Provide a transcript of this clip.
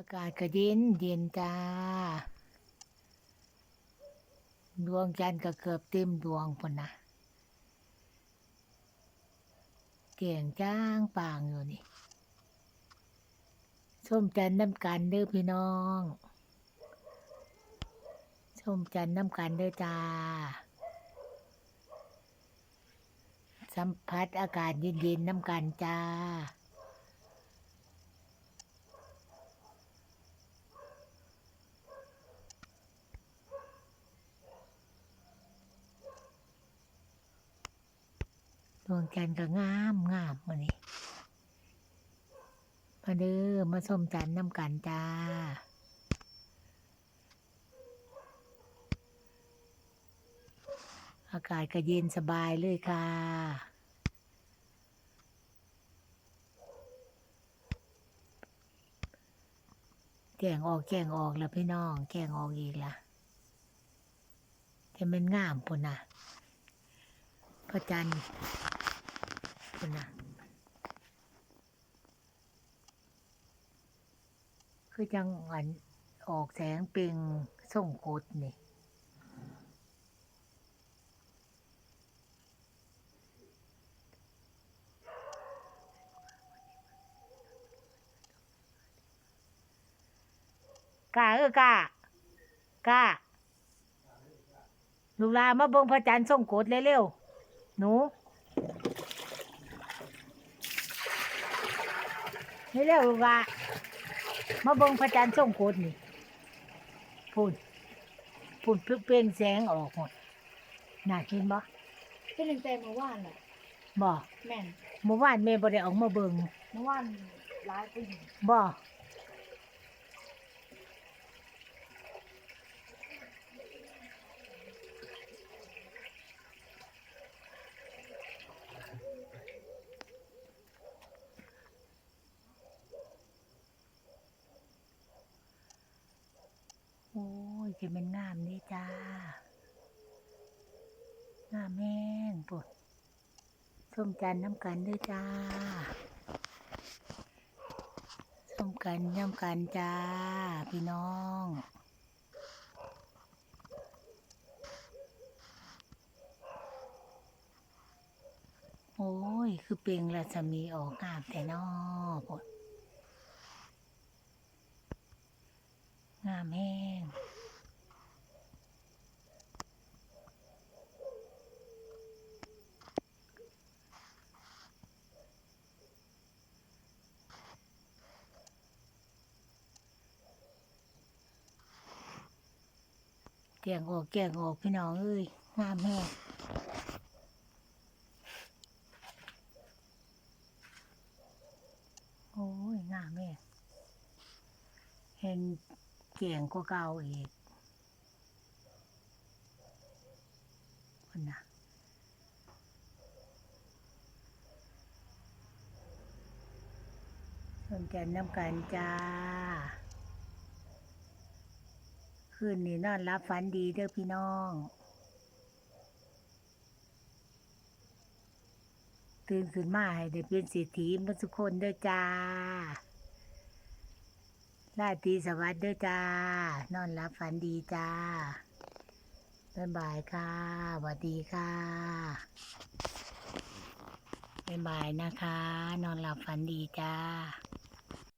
อากาศก็เย็นเย็นจ้า ดวงจันทร์ก็เกือบเต็มดวงพนนะเก่งจ้างปางอยู่นี่ส้มจันทร์น้ำกันเด้อพี่น้องส้มจันทร์น้ำกันเด้อจ้า สัมผัสอากาศเย็นๆน้ำกันจ้า ดวงจันทร์ก็งามงามวันนี้มาเด้อมาส้มจันทร์น้ำกันจ้าอากาศก็เย็นสบายเลยค่ะ แกงออกแกงออกแล้วพี่น้อง แกงออกอีกละจะเป็นงามปุ่นนะพระจันทร์ ปุ่นะคือจังอันออกแสงเปล่งส่งโคตรนี่กาเออกากาลูกลามาเบิ่งพระจันทร์ส่งโกดเร็วๆหนู เร็วๆลูกหลานมาเบิ่งพระจันทร์ส่งโกดนี่พูดพูดเปล่งแสงออกหมดน่ากินบ่เป็นหนึ่งแต่เมื่อวานแหละบ่แม่นเมื่อวานแม่บ่ได้ออกมาเบิ่งเมื่อวานร้ายไปอยู่บ่โอ้ยจะเป็นงามนี่จ้างามแม่งปวดส้มจันน้ำกันด้วยจ้าส้มกันย่ำกันจ้า พี่น้องโอ้ย คือเปล่งรัศมีออกงามแต่นอปดงามแห้งแกงออกแกงออกพี่น้องเอ้ยงามแห้งโอ้ยงามแม่เห็นเก่งกว่าเก่าอีกคนน่ะสนใจน้ำกันจ้า คืนนี้นอนรับฝันดีเด้อพี่น้อง ตื่นขึ้นมาให้ได้เป็นเศรษฐีมาทุกคนเด้อจ้าราตรีสวัสดิ์เด้อจ้า นอนรับฝันดีจ้าบ๊ายบายค่ะสวัสดีค่ะบ๊ายบายนะคะ นอนหลับฝันดีจ้า